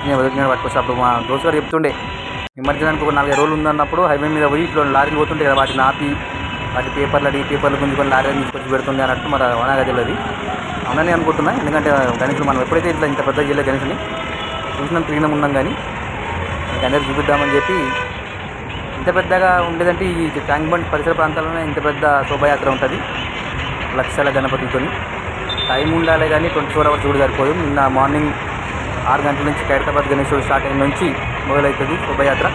దొరికినాయి దొరికినాయి పట్టుకొచ్చి అప్పుడు మా దోస్తు గారు చెప్తుండే నిమజ్జనానికి ఒక నాలుగైదు రోజులు ఉందన్నప్పుడు హైవే మీద పోయి ఇట్లా లారీలు పోతుంటాయి కదా వాటిని ఆపి వాటి పేపర్లు అడిగి పేపర్లు గుంజుకొని లారీలు తీసుకొచ్చి పెడుతుంది అన్నట్టు మరి అనగా తెలియదు అవునని అనుకుంటున్నా ఎందుకంటే గణేషులు మనం ఎప్పుడైతే ఇట్లా ఇంత పెద్ద జిల్లా గణేషుని చూసినాం తిరిగినాం ఉన్నాం కానీ మీకు అందరికి చూపిద్దామని చెప్పి ఇంత పెద్దగా ఉండేదంటే ఈ ట్యాంక్ బండ్ పరిసర ప్రాంతాల్లోనే ఇంత పెద్ద శోభాయాత్ర ఉంటుంది లక్షల గణపతితోని టైం ఉండాలి కానీ ట్వంటీ ఫోర్ అవర్స్ కూడా సరిపోదు. నిన్న మార్నింగ్ ఆరు గంటల నుంచి ఖైరతాబాద్ గణేశ్వరుడు స్టార్ట్ అయిన నుంచి మొదలవుతుంది శోభయాత్ర.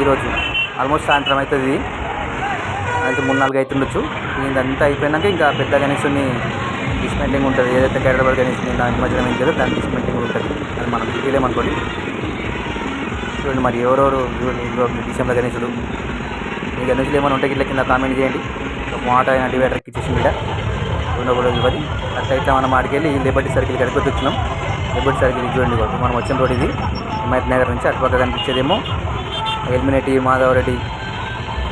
ఈరోజు ఆల్మోస్ట్ సాయంత్రం అవుతుంది అయితే మూడు నాలుగు అవుతుండొచ్చు ఇదంతా అయిపోయినాక ఇంకా పెద్ద గణేశుని డిస్మెంటింగ్ ఉంటుంది. ఏదైతే ఖైరతాబాద్ గణేశుని దాని మధ్యలో ఏం చేయాలో దాని డిస్మెంటింగ్ ఉంటుంది. అది మనం తెలియమనుకోండి చూడండి మరి ఎవరెవరు డిసెంబర్ గణేశుడు మీ గణేశులు ఏమైనా ఉంటే ఇట్లా కింద కామెంట్ చేయండి. మాట అయిన డివైడర్కి ఇచ్చేసి ఇక్కడ రెండో కూడా ఇవ్వది. అట్లయితే మనం ఆడికెళ్ళి లిబర్టీ సర్కిల్ గడిపి వచ్చినాం లిబర్టీ సర్కిల్ ఇది చూడండి మనం వచ్చిన రోడ్ ఇది. హిమాయత్ నగర్ నుంచి అటుపక్క కనిపించేదేమో ఎల్మినేటి మాధవరెడ్డి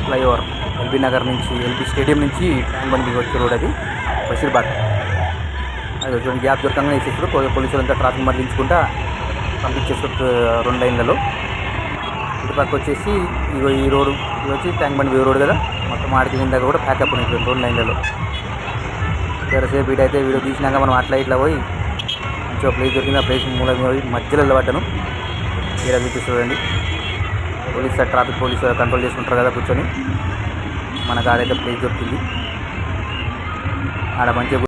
ఫ్లైఓవర్. ఎల్బీ నగర్ నుంచి ఎల్బీ స్టేడియం నుంచి ట్యాంక్ బండికి వచ్చే రోడ్ అది. బషీర్బాద్. అది చూడండి గ్యాప్ దొరకంగా వేసేసారు పోలీసులు అంతా ట్రాఫిక్ మరలించుకుంటా పంపించేసారు రెండు లైన్లలో. ఇటుపక్క వచ్చేసి ఇగో ఈ రోడ్డు ఇది వచ్చి ట్యాంక్ బండి వే రోడ్ కదా. మొత్తం ఆడికి దాకా కూడా ప్యాకప్ ఉన్నాయి రెండు లైన్లలో. జరసేపు వీడైతే అయితే వీడియో తీసినాక మనం అట్లా ఇట్లా పోయి మంచిగా ప్లేస్ దొరికింది ఆ ప్లేస్ మూల మధ్యలో నిలబడ్డాను. ఇక్కడ చూపిస్తూ చూడండి. పోలీస్ ట్రాఫిక్ పోలీస్ కంట్రోల్ చేసుకుంటారు కదా కూర్చొని. మనకు ఆడైతే ప్లేస్ దొరికింది. ఆడ మంచిగా